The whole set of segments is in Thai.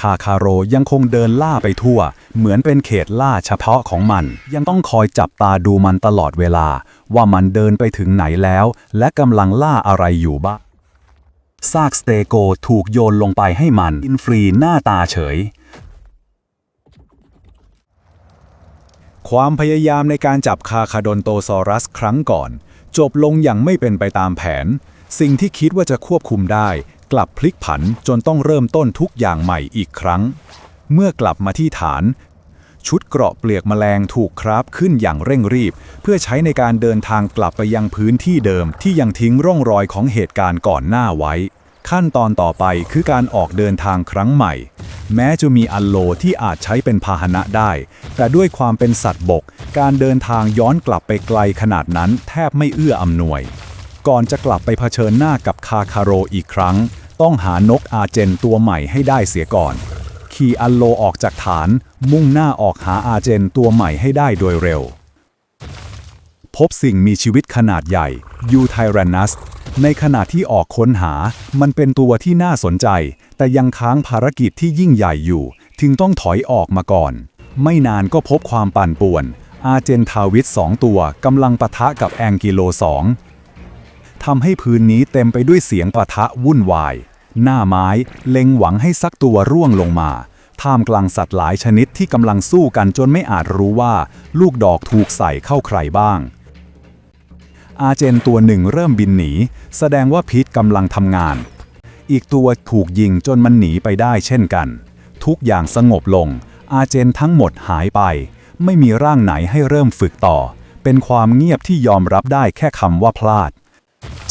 คาคาโรยังคงเดินล่าไปทั่ว เหมือนเป็นเขตล่าเฉพาะของมัน ยังต้องคอยจับตาดูมันตลอดเวลา ว่ามันเดินไปถึงไหนแล้ว และกำลังล่าอะไรอยู่บ้างซากสเตโกถูกโยนลงไปให้มันกินฟรีหน้าตาเฉย ความพยายามในการจับคาคาดนโตซอรัสครั้งก่อน จบลงอย่างไม่เป็นไปตามแผน สิ่งที่คิดว่าจะควบคุมได้ กลับพลิกผันจนต้องเริ่มต้นทุกอย่างใหม่อีกครั้ง เมื่อกลับมาที่ฐาน ชุดเกราะเปลือกแมลงถูกคราฟขึ้นอย่างเร่งรีบ เพื่อใช้ในการเดินทางกลับไปยังพื้นที่เดิมที่ยังทิ้งร่องรอยของเหตุการณ์ก่อนหน้าไว้ ขั้นตอนต่อไปคือการออกเดินทางครั้งใหม่ แม้จะมีอัลโลที่อาจใช้เป็นพาหนะได้ แต่ด้วยความเป็นสัตว์บก การเดินทางย้อนกลับไปไกลขนาดนั้นแทบไม่เอื้ออำนวย ก่อนจะกลับไปเผชิญหน้ากับคาคาโรอีกครั้ง ต้องหานกอาเจนตัวใหม่ให้ได้เสียก่อน ขี่อัลโลออกจากฐาน มุ่งหน้าออกหาอาเจนตัวใหม่ให้ได้โดยเร็ว พบสิ่งมีชีวิตขนาดใหญ่ยูไทแรนัสในขณะที่ออกค้นหา มันเป็นตัวที่น่าสนใจ แต่ยังค้างภารกิจที่ยิ่งใหญ่อยู่ถึงต้องถอยออกมาก่อน ไม่นานก็พบความปั่นป่วน อาเจนทาวิสสองตัวกำลังปะทะกับแองกิโลสอง ทำให้พื้นนี้เต็มไปด้วยเสียงปะทะวุ่นวาย หน้าไม้เล็งหวังให้สักตัวร่วงลงมา ท่ามกลางสัตว์หลายชนิดที่กำลังสู้กันจนไม่อาจรู้ว่า ลูกดอกถูกใส่เข้าใครบ้าง อาเจนตัวหนึ่งเริ่มบินหนี แสดงว่าพิษกำลังทำงาน อีกตัวถูกยิงจนมันหนีไปได้เช่นกัน ทุกอย่างสงบลง อาเจนทั้งหมดหายไป ไม่มีร่างไหนให้เริ่มฝึกต่อ เป็นความเงียบที่ยอมรับได้แค่คำว่าพลาด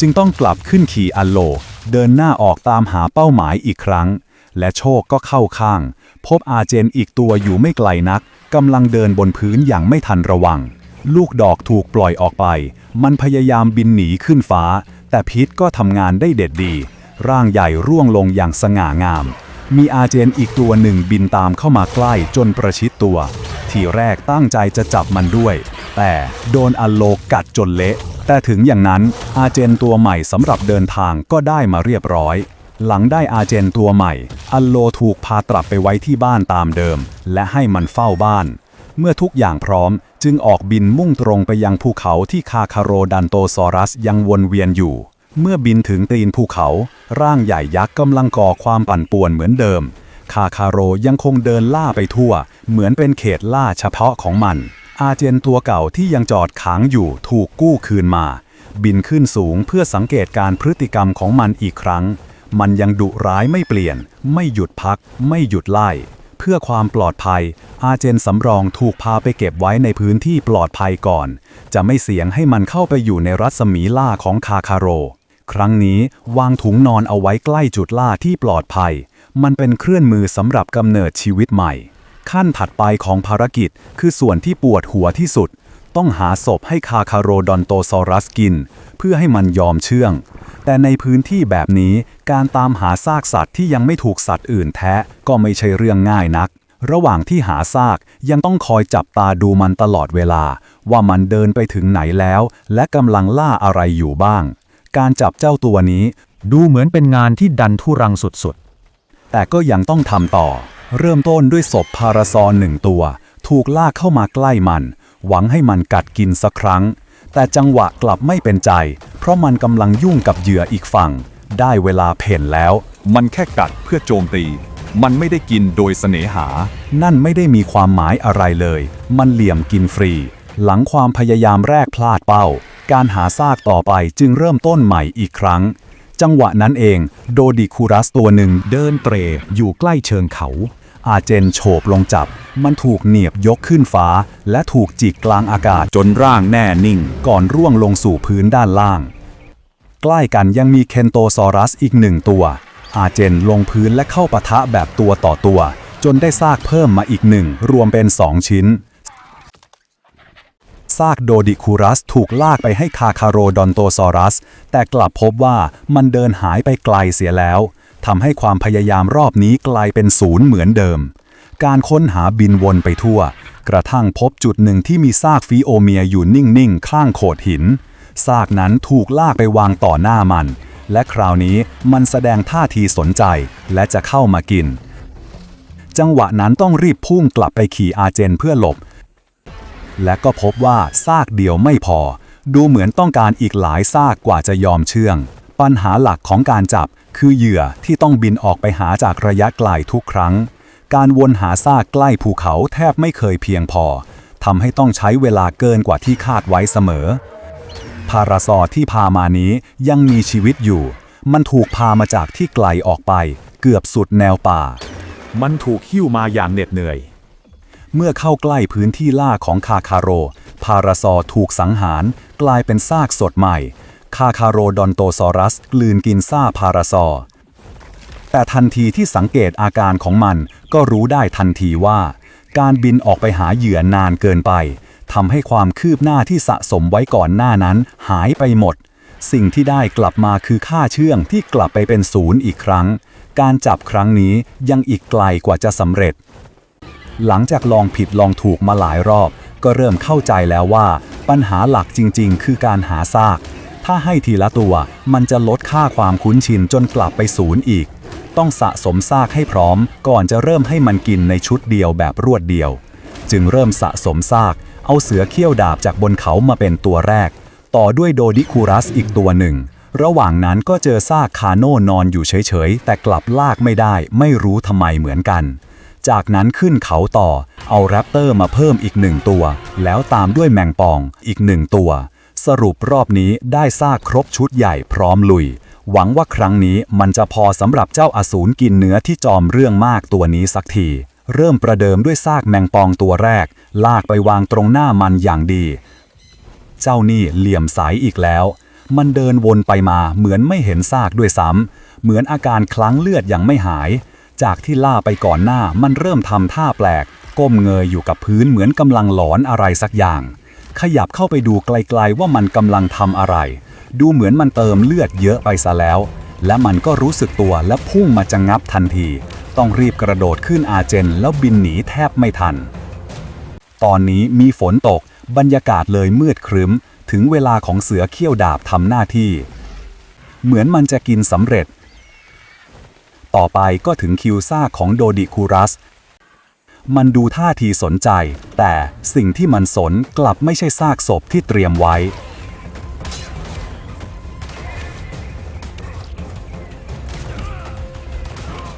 จึงต้องกลับขึ้นขี่อัลโล เดินหน้าออกตามหาเป้าหมายอีกครั้ง และโชคก็เข้าข้าง พบอาเจนอีกตัวอยู่ไม่ไกลนักกำลังเดินบนพื้นอย่างไม่ทันระวัง ลูกดอกถูกปล่อยออกไป มันพยายามบินหนีขึ้นฟ้า แต่พิษก็ทำงานได้เด็ดดี ร่างใหญ่ร่วงลงอย่างสง่างาม มีอาเจนอีกตัวหนึ่งบินตามเข้ามาใกล้จนประชิดตัว ทีแรกตั้งใจจะจับมันด้วย แต่โดนอัลโลกัดจนเละ แต่ถึงอย่างนั้นอาเจนตัวใหม่สำหรับเดินทางก็ได้มาเรียบร้อย หลังได้อาเจนตัวใหม่ อัลโลถูกพากลับไปไว้ที่บ้านตามเดิม และให้มันเฝ้าบ้าน เมื่อทุกอย่างพร้อมจึงออกบินมุ่งตรงไปยังภูเขาที่คาคาโรดันโตซอรัสยังวนเวียนอยู่ เมื่อบินถึงตีนภูเขา ร่างใหญ่ยักษ์กำลังก่อความปั่นป่วนเหมือนเดิม คาคาโรยังคงเดินล่าไปทั่ว เหมือนเป็นเขตล่าเฉพาะของมัน อาเจนตัวเก่าที่ยังจอดค้างอยู่ถูกกู้คืนมา บินขึ้นสูงเพื่อสังเกตการพฤติกรรมของมันอีกครั้ง มันยังดุร้ายไม่เปลี่ยน ไม่หยุดพัก ไม่หยุดไล่ เพื่อความปลอดภัย อาเจนสำรองถูกพาไปเก็บไว้ในพื้นที่ปลอดภัยก่อน จะไม่เสี่ยงให้มันเข้าไปอยู่ในรัศมีล่าของคาคาโร ครั้งนี้วางถุงนอนเอาไว้ใกล้จุดล่าที่ปลอดภัย มันเป็นเครื่องมือสำหรับกำเนิดชีวิตใหม่ ขั้นถัดไปของภารกิจ คือส่วนที่ปวดหัวที่สุด ต้องหาศพให้คาคาโรดอนโตซอรัสกิน เพื่อให้มันยอมเชื่อง แต่ในพื้นที่แบบนี้การตามหาซากสัตว์ที่ยังไม่ถูกสัตว์อื่นแท้ก็ไม่ใช่เรื่องง่ายนัก ระหว่างที่หาซากยังต้องคอยจับตาดูมันตลอดเวลา ว่ามันเดินไปถึงไหนแล้ว และกำลังล่าอะไรอยู่บ้าง การจับเจ้าตัวนี้ดูเหมือนเป็นงานที่ดันทุรังสุดๆ แต่ก็ยังต้องทำต่อ เริ่มต้นด้วยศพพาราซอนหนึ่งตัว ถูกลากเข้ามาใกล้มัน หวังให้มันกัดกินสักครั้ง แต่จังหวะกลับไม่เป็นใจ เพราะมันกำลังยุ่งกับเหยื่ออีกฝั่ง ได้เวลาเพ่นแล้ว มันแค่กัดเพื่อโจมตี มันไม่ได้กินโดยเสน่หา นั่นไม่ได้มีความหมายอะไรเลย มันเหลี่ยมกินฟรี หลังความพยายามแรกพลาดเป้า การหาซากต่อไปจึงเริ่มต้นใหม่อีกครั้ง จังหวะนั้นเอง โดดิคูรัสตัวหนึ่งเดินเตรอยู่ใกล้เชิงเขา อาเจนโฉบลงจับ มันถูกเหนียบยกขึ้นฟ้า และถูกจิกกลางอากาศจนร่างแน่นิ่ง ก่อนร่วงลงสู่พื้นด้านล่าง ใกล้กันยังมีเคนโตซอรัสอีกหนึ่งตัว อาเจนลงพื้นและเข้าปะทะแบบตัวต่อตัว จนได้ซากเพิ่มมาอีกหนึ่งรวมเป็นสองชิ้น ซากโดดิคูรัสถูกลากไปให้คาคาโรดอนโตซอรัส แต่กลับพบว่ามันเดินหายไปไกลเสียแล้วทำให้ความพยายามรอบนี้กลายเป็นศูนย์เหมือนเดิม การค้นหาบินวนไปทั่ว กระทั่งพบจุดหนึ่งที่มีซากฟีโอเมียอยู่นิ่งๆ ข้างโขดหิน ซากนั้นถูกลากไปวางต่อหน้ามัน และคราวนี้มันแสดงท่าทีสนใจและจะเข้ามากิน จังหวะนั้นต้องรีบพุ่งกลับไปขี่อาเจนเพื่อหลบ และก็พบว่าซากเดียวไม่พอ ดูเหมือนต้องการอีกหลายซากกว่าจะยอมเชื่อง ปัญหาหลักของการจับคือเหยื่อที่ต้องบินออกไปหาจากระยะไกลทุกครั้ง การวนหาซากใกล้ภูเขาแทบไม่เคยเพียงพอทำให้ต้องใช้เวลาเกินกว่าที่คาดไว้เสมอ พาราซอที่พามานี้ยังมีชีวิตอยู่ มันถูกพามาจากที่ไกลออกไป เกือบสุดแนวป่า มันถูกหิ้วมาอย่างเหน็ดเหนื่อย เมื่อเข้าใกล้พื้นที่ล่าของคาคาโร พาราซอถูกสังหาร กลายเป็นซากสดใหม่ คาคาโรดอนโตซอรัสกลืนกินซ่าพาราซอ แต่ทันทีที่สังเกตอาการของมันก็รู้ได้ทันทีว่า การบินออกไปหาเหยื่อนานเกินไปทำให้ความคืบหน้าที่สะสมไว้ก่อนหน้านั้นหายไปหมด สิ่งที่ได้กลับมาคือค่าเชื่องที่กลับไปเป็นศูนย์อีกครั้ง การจับครั้งนี้ยังอีกไกลกว่าจะสำเร็จ หลังจากลองผิดลองถูกมาหลายรอบ ก็เริ่มเข้าใจแล้วว่า ปัญหาหลักจริง ๆ คือการหาซาก ถ้าให้ทีละตัวมันจะลดค่าความคุ้นชินจนกลับไปศูนย์อีก ต้องสะสมซากให้พร้อม ก่อนจะเริ่มให้มันกินในชุดเดียวแบบรวดเดียว จึงเริ่มสะสมซาก เอาเสือเขี้ยวดาบจากบนเขามาเป็นตัวแรก ต่อด้วยโดดิคูรัสอีกตัวหนึ่งระหว่างนั้นก็เจอซากคาโน่นอนอยู่เฉยๆ แต่กลับลากไม่ได้ ไม่รู้ทำไมเหมือนกัน จากนั้นขึ้นเขาต่อ เอาแรปเตอร์มาเพิ่มอีกหนึ่งตัว แล้วตามด้วยแมงปองอีกหนึ่งตัว สรุปรอบนี้ได้ซากครบชุดใหญ่พร้อมลุย หวังว่าครั้งนี้มันจะพอสำหรับเจ้าอสูรกินเนื้อที่จอมเรื่องมากตัวนี้สักที เริ่มประเดิมด้วยซากแมงปองตัวแรก ลากไปวางตรงหน้ามันอย่างดี เจ้านี่เหลี่ยมใสอีกแล้ว มันเดินวนไปมาเหมือนไม่เห็นซากด้วยซ้ำเหมือนอาการคลั้งเลือดยังไม่หาย จากที่ล่าไปก่อนหน้ามันเริ่มทำท่าแปลก ก้มเงยอยู่กับพื้นเหมือนกำลังหลอนอะไรสักอย่าง ขยับเข้าไปดูไกลๆว่ามันกำลังทำอะไร ดูเหมือนมันเติมเลือดเยอะไปซะแล้ว และมันก็รู้สึกตัวและพุ่งมาจะงับทันที ต้องรีบกระโดดขึ้นอาเจนแล้วบินหนีแทบไม่ทัน ตอนนี้มีฝนตก บรรยากาศเลยมืดครึ้ม ถึงเวลาของเสือเขี้ยวดาบทำหน้าที่ เหมือนมันจะกินสำเร็จ ต่อไปก็ถึงคิวซ่าของโดดิคูรัส มันดูท่าทีสนใจ แต่สิ่งที่มันสนกลับไม่ใช่ซากศพที่เตรียมไว้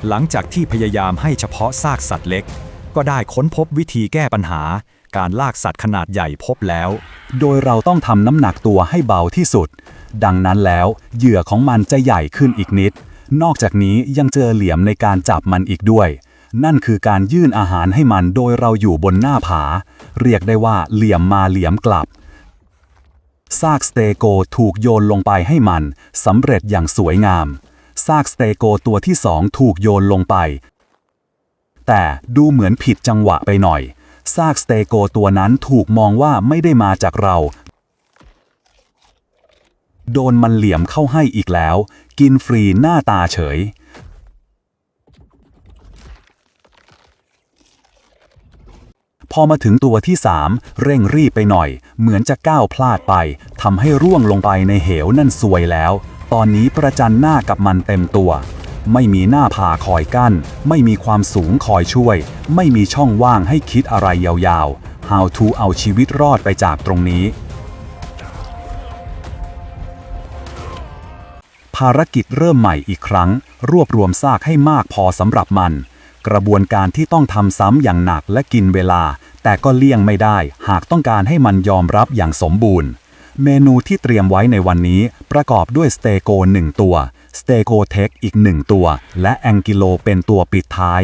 หลังจากที่พยายามให้เฉพาะซากสัตว์เล็ก ก็ได้ค้นพบวิธีแก้ปัญหา การลากสัตว์ขนาดใหญ่พบแล้ว โดยเราต้องทำน้ำหนักตัวให้เบาที่สุด ดังนั้นแล้วเหยื่อของมันจะใหญ่ขึ้นอีกนิด นอกจากนี้ยังเจอเหลี่ยมในการจับมันอีกด้วย นั่นคือการยื่นอาหารให้มันโดยเราอยู่บนหน้าผา เรียกได้ว่าเหลี่ยมมาเหลี่ยมกลับ ซากสเตโกถูกโยนลงไปให้มันสำเร็จอย่างสวยงาม ซากสเตโกตัวที่สองถูกโยนลงไป แต่ดูเหมือนผิดจังหวะไปหน่อยซากสเตโกตัวนั้นถูกมองว่าไม่ได้มาจากเรา โดนมันเหลี่ยมเข้าให้อีกแล้ว กินฟรีหน้าตาเฉย พอมาถึงตัวที่สามเร่งรีบไปหน่อย เหมือนจะก้าวพลาดไปทำให้ร่วงลงไปในเหวนั่นซวยแล้ว ตอนนี้ประจันหน้ากับมันเต็มตัว ไม่มีหน้าผาคอยกั้น ไม่มีความสูงคอยช่วย ไม่มีช่องว่างให้คิดอะไรยาวๆ How to เอาชีวิตรอดไปจากตรงนี้ารกิจเริ่มใหม่อีกครั้ง รวบรวมซากให้มากพอสำหรับมัน กระบวนการที่ต้องทำซ้ำอย่างหนักและกินเวลา แต่ก็เลี่ยงไม่ได้ หากต้องการให้มันยอมรับอย่างสมบูรณ์ เมนูที่เตรียมไว้ในวันนี้ประกอบด้วยสเตโกหนึ่งตัวสเตโกเทคอีกหนึ่งตัว และแองกิโลเป็นตัวปิดท้าย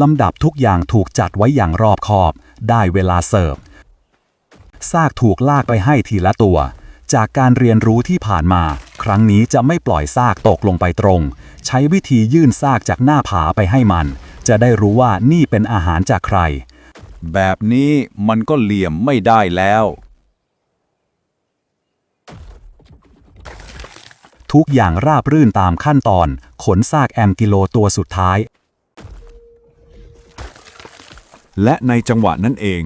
ลำดับทุกอย่างถูกจัดไว้อย่างรอบคอบ ได้เวลาเสิร์ฟซากถูกลากไปให้ทีละตัว จากการเรียนรู้ที่ผ่านมา ครั้งนี้จะไม่ปล่อยซากตกลงไปตรง ใช้วิธียื่นซากจากหน้าผาไปให้มัน จะได้รู้ว่านี่เป็นอาหารจากใคร แบบนี้มันก็เหลี่ยมไม่ได้แล้ว ทุกอย่างราบรื่นตามขั้นตอน ขนซากแอมกิโลตัวสุดท้าย และในจังหวะนั้นเอง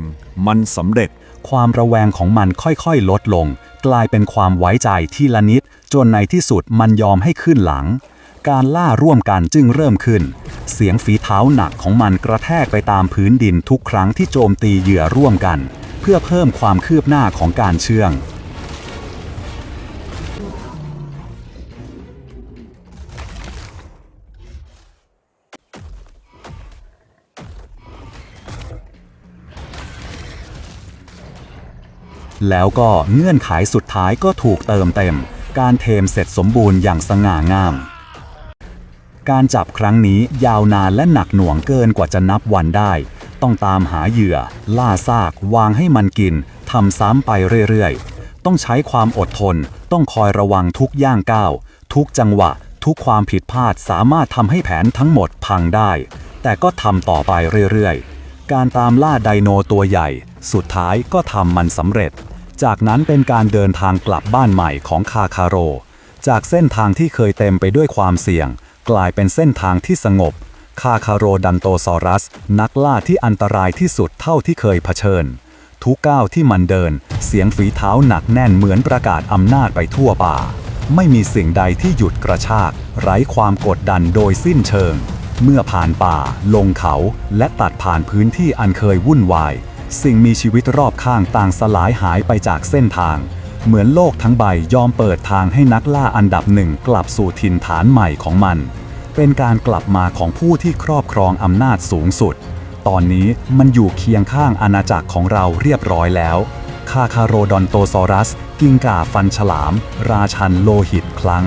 มันสำเร็จความระแวงของมันค่อยๆ ลดลง กลายเป็นความไว้ใจที่ละนิด จนในที่สุดมันยอมให้ขึ้นหลัง การล่าร่วมกันจึงเริ่มขึ้น เสียงฝีเท้าหนักของมันกระแทกไปตามพื้นดินทุกครั้งที่โจมตีเหยื่อร่วมกัน เพื่อเพิ่มความคืบหน้าของการเชื่องแล้วก็เงื่อนไขสุดท้ายก็ถูกเติมเต็ม การเทมเสร็จสมบูรณ์อย่างสง่างาม การจับครั้งนี้ยาวนานและหนักหน่วงเกินกว่าจะนับวันได้ ต้องตามหาเหยื่อ ล่าซาก วางให้มันกินทำซ้ำไปเรื่อยๆ ต้องใช้ความอดทน ต้องคอยระวังทุกย่างก้าว ทุกจังหวะ ทุกความผิดพลาดสามารถทำให้แผนทั้งหมดพังได้ แต่ก็ทำต่อไปเรื่อยๆ การตามล่าไดโนตัวใหญ่ สุดท้ายก็ทำมันสำเร็จ จากนั้นเป็นการเดินทางกลับบ้านใหม่ของคาคาโร จากเส้นทางที่เคยเต็มไปด้วยความเสี่ยง กลายเป็นเส้นทางที่สงบ คาคาโรดันโตซอรัส นักล่าที่อันตรายที่สุดเท่าที่เคยเผชิญ ทุกก้าวที่มันเดิน เสียงฝีเท้าหนักแน่นเหมือนประกาศอำนาจไปทั่วป่า ไม่มีสิ่งใดที่หยุดกระชาก ไร้ความกดดันโดยสิ้นเชิง เมื่อผ่านป่า ลงเขา และตัดผ่านพื้นที่อันเคยวุ่นวาย สิ่งมีชีวิตรอบข้างต่างสลายหายไปจากเส้นทาง เหมือนโลกทั้งใบยอมเปิดทางให้นักล่าอันดับหนึ่งกลับสู่ถิ่นฐานใหม่ของมัน เป็นการกลับมาของผู้ที่ครอบครองอำนาจสูงสุด ตอนนี้มันอยู่เคียงข้างอาณาจักรของเราเรียบร้อยแล้วคาคาโรดอนโตซอรัส กิงก่าฟันฉลาม ราชันโลหิตคลัง